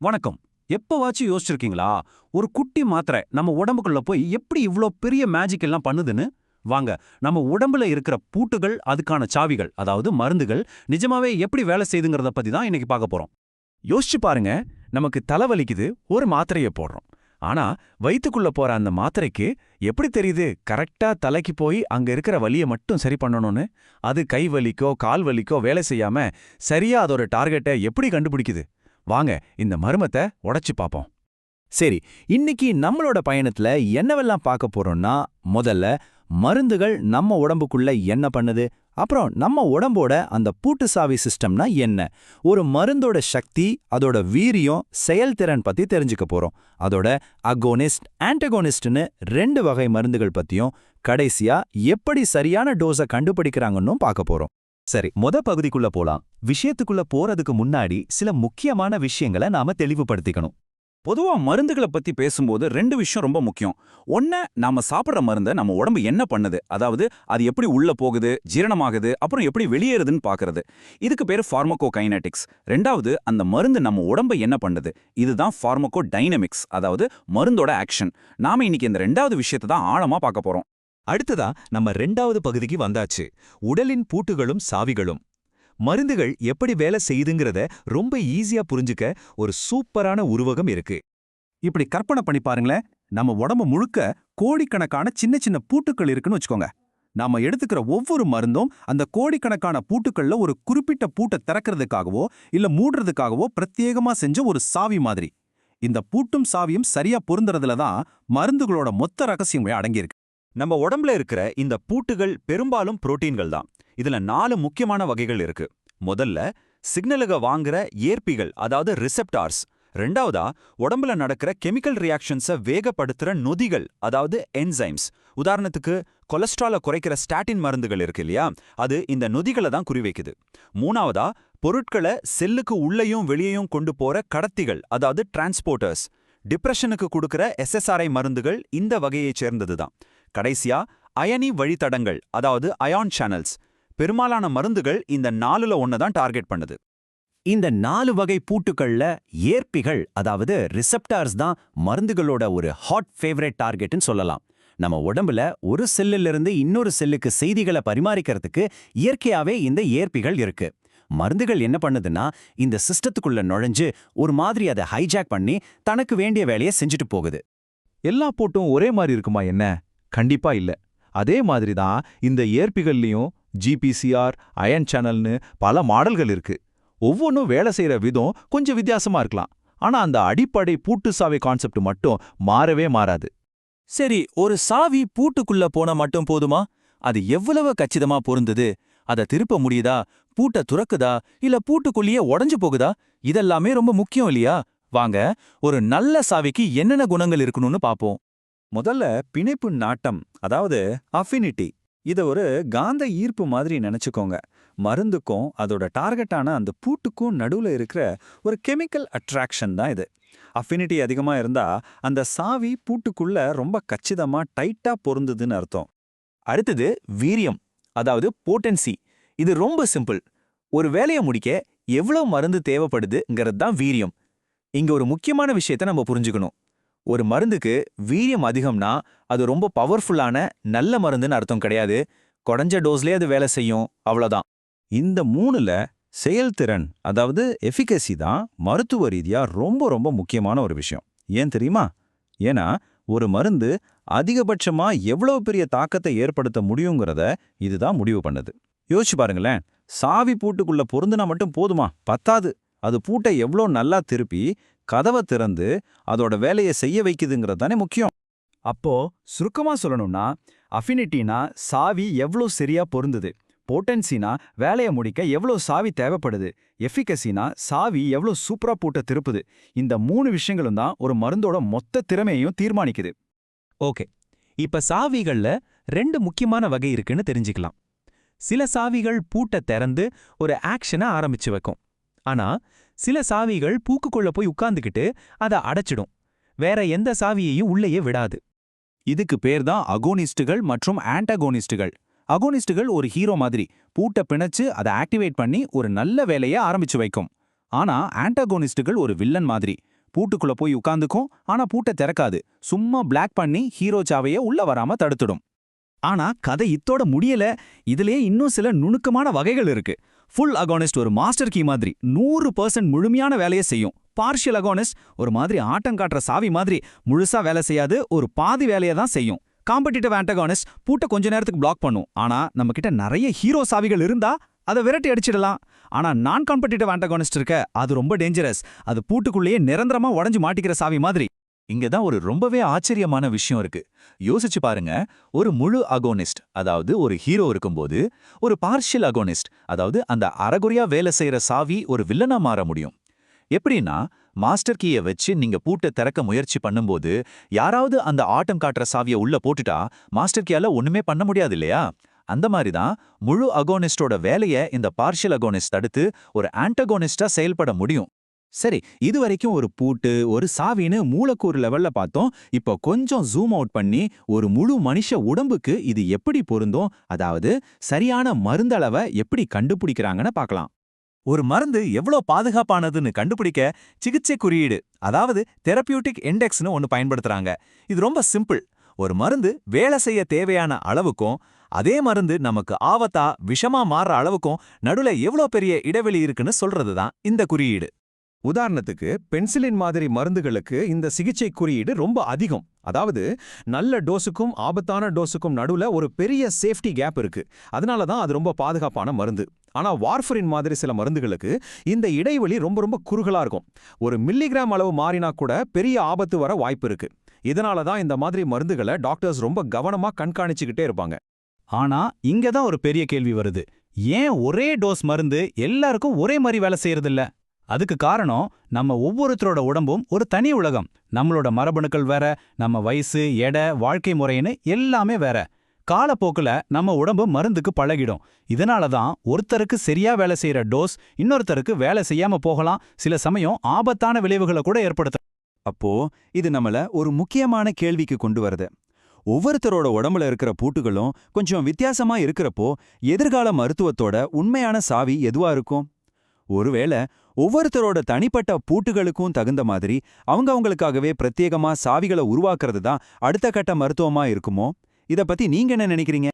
வணக்கம். எப்பவாச்சும் யோசிச்சிருக்கீங்களா? ஒரு குட்டி மாத்திரை நம்ம உடம்புக்குள்ள போய் எப்படி இவ்ளோ பெரிய மேஜிக் எல்லாம் பண்ணுதுன்னு? வாங்க நம்ம உடம்புல இருக்கிற பூட்டுகள் அதுக்கான சாவிகள் அதாவது மருந்துகள் நிஜமாவே எப்படி வேலை செய்துங்கிறத பத்தி தான் இன்னைக்கு பார்க்க போறோம். யோசிச்சு பாருங்க நமக்கு தலைவலிக்குது ஒரு மாத்திரையை போடுறோம். ஆனா வயித்துக்குள்ள போற அந்த மாத்திரைக்கு எப்படி தெரியுது? கரெக்டா தலைக்கு போய் அங்க இருக்கிற வலியை மட்டும் சரி பண்ணணும்னு? அது கை வலிக்கோ கால் வலிக்கோ வேலை செய்யாம சரியா அதோட டார்கெட்டை எப்படி கண்டுபிடிக்குது? வாங்க இந்த மர்மத்தை உடைச்சு பார்ப்போம் சரி இன்னைக்கு நம்மளோட பயணத்துல என்னவெல்லாம் பார்க்க போறோம்னா முதல்ல மருந்துகள் நம்ம உடம்புக்குள்ள என்ன பண்ணுது? அப்புறம் நம்ம உடம்போட அந்த பூட்டு சாவி சிஸ்டம்னா என்ன? ஒரு மருந்தோட சக்தி அதோட வீரியம் செயல்திறன் பத்தி தெரிஞ்சுக்க போறோம். அதோட அகோனிஸ்ட் ஆன்டகோனிஸ்ட்னு ரெண்டு வகை மருந்துகள் பத்தியும் கடைசியா எப்படி சரியான டோஸை கண்டுபிடிக்கிறாங்கன்னும் பார்க்க போறோம். சரி மொத பகுதிக்குள்ள போலாம். விஷயத்துக்குள்ள போறதுக்கு முன்னாடி சில முக்கியமான விஷயங்களை நாம தெளிவுபடுத்திக்கணும். பொதுவா மருந்துகளை பத்தி பேசும்போது ரெண்டு விஷயம் ரொம்ப முக்கியம். ஒன்னு நாம சாப்பிடுற மருந்தை நம்ம உடம்பு என்ன பண்ணுது? அதாவது அது எப்படி உள்ள போகுது ஜீரணமாகுது அப்புறம் எப்படி வெளியேறுதுன்னு பாக்குறது. இதுக்கு பேரு ஃபார்மகோ கைனட்டிக்ஸ் ரெண்டாவது அந்த மருந்து நம்ம உடம்பை என்ன பண்ணுது? இதுதான் ஃபார்மகோ டைனமிக்ஸ் அதாவது மருந்தோட ஆக்ஷன் நாம இன்னைக்கு இந்த ரெண்டாவது விஷயத்தை தான் ஆழமா பார்க்க போறோம். அடுத்ததா நம்ம ரெண்டாவது பகுதிக்கு வந்தாச்சு. உடலின் பூட்டுகளும் சாவிகளும். மருந்துகள் எப்படி வேலை செய்யுதுங்கிறத ரொம்ப ஈஸியா புரிஞ்சுக்க ஒரு சூப்பரான உருவகம் இருக்கு. இப்படி கற்பனை பண்ணி பாருங்களேன். நம்ம உடம்பு முழுக்க கோடிக்கணக்கான சின்ன சின்ன பூட்டுக்கள் இருக்குன்னு வச்சுக்கோங்க. நாம எடுத்துக்கிற ஒவ்வொரு மருந்தும் அந்த கோடிக்கணக்கான பூட்டுக்கள்ல ஒரு குறிப்பிட்ட பூட்டை திறக்கிறதுக்காகவோ இல்ல மூடுறதுக்காகவோ பிரத்யேகமா செஞ்ச ஒரு சாவி மாதிரி. இந்த பூட்டும் சாவியும் சரியா பொருந்துறதுல தான் மருந்துகளோட மொத்த ரகசியமே அடங்கியிருக்கு. நம்ம உடம்புல இருக்கிற இந்த பூட்டுகள் பெரும்பாலும் புரோட்டீன்கள் தான். இதுல நாலு முக்கியமான வகைகள் இருக்கு. முதல்ல சிக்னலுக வாங்குற ஏற்பிகள் அதாவது ரிசெப்டார்ஸ் ரெண்டாவதா உடம்புல நடக்கிற கெமிக்கல் ரியாக்ஷன்ஸை வேகப்படுத்துற நொதிகள் அதாவது என்சைம்ஸ் உதாரணத்துக்கு கொலஸ்ட்ராலை குறைக்கிற ஸ்டாட்டின் மருந்துகள் இருக்கு இல்லையா? அது இந்த நொதிகளை தான் குறிவைக்குது மூணாவதா பொருட்களை செல்லுக்கு உள்ளேயும் வெளியேயும் கொண்டு போற கடத்திகள் அதாவது டிரான்ஸ்போர்ட்டர்ஸ் டிப்ரெஷனுக்கு கொடுக்கிற எஸ்எஸ்ஆர்ஐ மருந்துகள் இந்த வகையைச் சேர்ந்தது தான். கடைசியா அயனி வழித்தடங்கள் அதாவது அயான் சேனல்ஸ் பெரும்பாலான மருந்துகள் இந்த நாலுல ஒன்னு தான் டார்கெட் பண்ணுது. இந்த நாலு வகை பூட்டுக்கள்ல ஏற்பிகள் அதாவது ரிசெப்டார்ஸ் தான் மருந்துகளோட ஒரு ஹாட் ஃபேவரட் டார்கெட்னு சொல்லலாம். நம்ம உடம்புல ஒரு செல்லிலிருந்து இன்னொரு செல்லுக்கு செய்திகளை பரிமாறிக்கிறதுக்கு இயற்கையாவே இந்த ஏற்பிகள் இருக்கு. மருந்துகள் என்ன பண்ணுதுன்னா இந்த சிஸ்டத்துக்குள்ள நுழைஞ்சு ஒரு மாதிரி அதை ஹைஜாக் பண்ணி தனக்கு வேண்டிய வேலையை செஞ்சுட்டு போகுது. எல்லா பூட்டும் ஒரே மாதிரி இருக்குமா என்ன? கண்டிப்பா இல்ல. அதே மாதிரி தான் இந்த ஏற்பிகள்லயும் ஜிபிசிஆர் அயன் சேனல்னு பல மாடல்கள் இருக்கு. ஒவ்வொன்றும் வேலை செய்யற விதம் கொஞ்சம் வித்தியாசமா இருக்கலாம். ஆனா அந்த அடிப்படை பூட்டு சாவி கான்செப்ட் மட்டும் மாறவே மாறாது. சரி ஒரு சாவி பூட்டுக்குள்ள போனா மட்டும் போதுமா? அது எவ்வளவு கச்சிதமா பொருந்தது? அத திருப்ப முடியுதா? பூட்ட துறக்குதா? இல்ல பூட்டுக்குள்ளேயே உடைஞ்சு போகுதா? இதெல்லாமே ரொம்ப முக்கியம் இல்லையா? வாங்க ஒரு நல்ல சாவிக்கு என்னென்ன குணங்கள் இருக்கணும்னு பாப்போம். முதல்ல பிணைப்பு நாட்டம் அதாவது அஃபினிட்டி இத ஒரு காந்த ஈர்ப்பு மாதிரி நினைச்சுக்கோங்க. மருந்துக்கும் அதோட டார்கெட்டான அந்த பூட்டுக்கும் நடுவுல இருக்கிற ஒரு கெமிக்கல் அட்ராக்ஷன் தான் இது. அஃபினிட்டி அதிகமா இருந்தா அந்த சாவி பூட்டுக்குள்ள ரொம்ப கச்சிதமா டைட்டா பொருந்துதுன்னு அர்த்தம். அடுத்தது வீரியம் அதாவது போட்டன்சி இது ரொம்ப சிம்பிள் ஒரு வேலையை முடிக்க எவ்வளோ மருந்து தேவைப்படுதுங்கிறது தான் வீரியம். இங்க ஒரு முக்கியமான விஷயத்தை நம்ம புரிஞ்சுக்கணும். ஒரு மருந்துக்கு வீரியம் அதிகம்னா அது ரொம்ப பவர்ஃபுல்லான நல்ல மருந்துன்னு அர்த்தம் கிடையாது. குறைஞ்ச டோஸ்லயே அது வேலை செய்யும். அவ்வளோதான் இந்த மூணுல செயல்திறன் அதாவது எஃபிகசி தான் மருத்துவ ரீதியா ரொம்ப ரொம்ப முக்கியமான ஒரு விஷயம். ஏன் தெரியுமா? ஏன்னா ஒரு மருந்து அதிகபட்சமா எவ்வளவு பெரிய தாக்கத்தை ஏற்படுத்த முடியுங்கிறத இதுதான் முடிவு பண்ணுது. யோசிச்சு பாருங்களேன். சாவி பூட்டுக்குள்ள பொருந்துனா மட்டும் போதுமா? பத்தாது. அது பூட்டை எவ்வளோ நல்லா திருப்பி கதவை திறந்து அதோட வேலையை செய்ய வைக்குதுங்கிறது தானே முக்கியம். அப்போ சுருக்கமா சொல்லணும்னா அஃபினிட்டினா சாவி எவ்வளோ சரியா பொருந்துது? போட்டன்சினா வேலையை முடிக்க எவ்வளோ சாவி தேவைப்படுது? எஃபிகசினா சாவி எவ்வளோ சூப்பரா பூட்ட திருப்புது? இந்த மூணு விஷயங்களும் தான் ஒரு மருந்தோட மொத்த திறமையையும் தீர்மானிக்குது. ஓகே. இப்ப சாவிகள்ல ரெண்டு முக்கியமான வகை இருக்குன்னு தெரிஞ்சுக்கலாம். சில சாவிகள் பூட்டை திறந்து ஒரு ஆக்ஷனை ஆரம்பிச்சு வைக்கும். ஆனா சில சாவிகள் பூக்குக்குள்ள போய் உட்கார்ந்துக்கிட்டு அதை அடைச்சிடும். வேற எந்த சாவியையும் உள்ளேயே விடாது. இதுக்கு பேர் தான் அகோனிஸ்டுகள் மற்றும் ஆன்டகோனிஸ்டுகள். அகோனிஸ்டுகள் ஒரு ஹீரோ மாதிரி பூட்டை பிணைச்சு அதை ஆக்டிவேட் பண்ணி ஒரு நல்ல வேலையை ஆரம்பிச்சு வைக்கும். ஆனா ஆன்டகோனிஸ்டுகள் ஒரு வில்லன் மாதிரி பூட்டுக்குள்ள போய் உட்காந்துக்கும் ஆனா பூட்டை திறக்காது. சும்மா பிளாக் பண்ணி ஹீரோ சாவைய உள்ள வராம தடுத்துடும். ஆனா கதை இத்தோட முடியல இதுலயே இன்னும் சில நுணுக்கமான வகைகள் இருக்கு. ஃபுல் அகோனிஸ்ட் ஒரு மாஸ்டர் கீ மாதிரி நூறு பர்சன்ட் முழுமையான வேலையை செய்யும். பார்ஷியல் அகோனிஸ்ட் ஒரு மாதிரி ஆட்டம் காட்டுற சாவி மாதிரி முழுசா வேலை செய்யாது ஒரு பாதி வேலையை தான் செய்யும். காம்படிட்டிவ் ஆண்டகானிஸ்ட் பூட்டை கொஞ்ச நேரத்துக்கு பிளாக் பண்ணும். ஆனா நம்ம கிட்ட நிறைய ஹீரோ சாவிகள் இருந்தா அதை விரட்டி அடிச்சிடலாம். ஆனா நான் காம்படிட்டிவ் ஆண்டகானிஸ்ட் இருக்க அது ரொம்ப டேஞ்சரஸ் அது பூட்டுக்குள்ளேயே நிரந்தரமா உடஞ்சு மாட்டிக்கிற சாவி மாதிரி. இங்க தான் ஒரு ரொம்பவே ஆச்சரியமான விஷயம் இருக்கு. யோசிச்சு பாருங்க ஒரு முழு அகோனிஸ்ட் அதாவது ஒரு ஹீரோ இருக்கும்போது ஒரு பார்ஷியல் அகோனிஸ்ட் அதாவது அந்த அறகுறையா வேலை செய்யற சாவி ஒரு வில்லனா மாற முடியும். எப்படின்னா மாஸ்டர் கீயை வச்சு நீங்க பூட்டை திறக்க முயற்சி பண்ணும்போது யாராவது அந்த ஆட்டம் காட்டுற சாவியை உள்ள போட்டுட்டா மாஸ்டர் கீயால ஒண்ணுமே பண்ண முடியாது இல்லையா? அந்த மாதிரி தான் முழு அகோனிஸ்டோட வேலையை இந்த பார்ஷியல் அகோனிஸ்ட் தடுத்து ஒரு ஆன்டகோனிஸ்டா செயல்பட முடியும். சரி இது வரைக்கும் ஒரு பூட்டு ஒரு சாவின்னு மூலக்கூறு லெவல்ல பார்த்தோம். இப்போ கொஞ்சம் ஜூம் அவுட் பண்ணி ஒரு முழு மனுஷ உடம்புக்கு இது எப்படி பொருந்தும்? அதாவது சரியான மருந்தளவை எப்படி கண்டுபிடிக்கிறாங்கன்னு பார்க்கலாம். ஒரு மருந்து எவ்வளோ பாதுகாப்பானதுன்னு கண்டுபிடிக்க சிகிச்சை குறியீடு அதாவது தெரப்பியூட்டிக் இண்டெக்ஸ்னு ஒன்று பயன்படுத்துறாங்க. இது ரொம்ப சிம்பிள் ஒரு மருந்து வேலை செய்ய தேவையான அளவுக்கும் அதே மருந்து நமக்கு ஆபத்தா விஷமா மாறுற அளவுக்கும் நடுல எவ்வளோ பெரிய இடைவெளி இருக்குன்னு சொல்றது தான் இந்த குறியீடு. உதாரணத்துக்கு பென்சிலின் மாதிரி மருந்துகளுக்கு இந்த சிகிச்சை குறியீடு ரொம்ப அதிகம். அதாவது நல்ல டோஸுக்கும் ஆபத்தான டோஸுக்கும் நடுவுல ஒரு பெரிய சேஃப்டி கேப் இருக்கு. அதனால தான் அது ரொம்ப பாதுகாப்பான மருந்து. ஆனா வார்ஃபரின் மாதிரி சில மருந்துகளுக்கு இந்த இடைவெளி ரொம்ப ரொம்ப குறுகலா இருக்கும். ஒரு மில்லிகிராம் அளவு மாறினா கூட பெரிய ஆபத்து வர வாய்ப்பு இருக்கு. இதனால தான் இந்த மாதிரி மருந்துகளை டாக்டர்ஸ் ரொம்ப கவனமா கண்காணிச்சுக்கிட்டே இருப்பாங்க. ஆனா இங்க தான் ஒரு பெரிய கேள்வி வருது. ஏன் ஒரே டோஸ் மருந்து எல்லாருக்கும் ஒரே மாதிரி வேலை செய்யறதில்ல? அதுக்கு காரணம் நம்ம ஒவ்வொருத்தரோட உடம்பும் ஒரு தனி உலகம். நம்மளோட மரபணுக்கள் வேற நம்ம வயசு எடை வாழ்க்கை முறைன்னு எல்லாமே வேற. காலப்போக்குல நம்ம உடம்பு மருந்துக்கு பழகிடும். இதனால தான் ஒருத்தருக்கு சரியா வேலை செய்யற டோஸ் இன்னொருத்தருக்கு வேலை செய்யாம போகலாம். சில சமயம் ஆபத்தான விளைவுகளை கூட ஏற்படுத்த அப்போ இது நம்மள ஒரு முக்கியமான கேள்விக்கு கொண்டு வருது. ஒவ்வொருத்தரோட உடம்புல இருக்கிற பூட்டுகளும் கொஞ்சம் வித்தியாசமா இருக்கிறப்போ எதிர்கால மருத்துவத்தோட உண்மையான சாவி எதுவா இருக்கும்? ஒருவேளை ஒவ்வொருத்தரோட தனிப்பட்ட பூட்டுகளுக்கும் தகுந்த மாதிரி அவங்க அவங்களுக்காகவே பிரத்யேகமா சாவிகளை உருவாக்குறது தான் அடுத்த கட்ட மருத்துவமா இருக்குமோ? இத பத்தி நீங்க என்ன நினைக்கிறீங்க?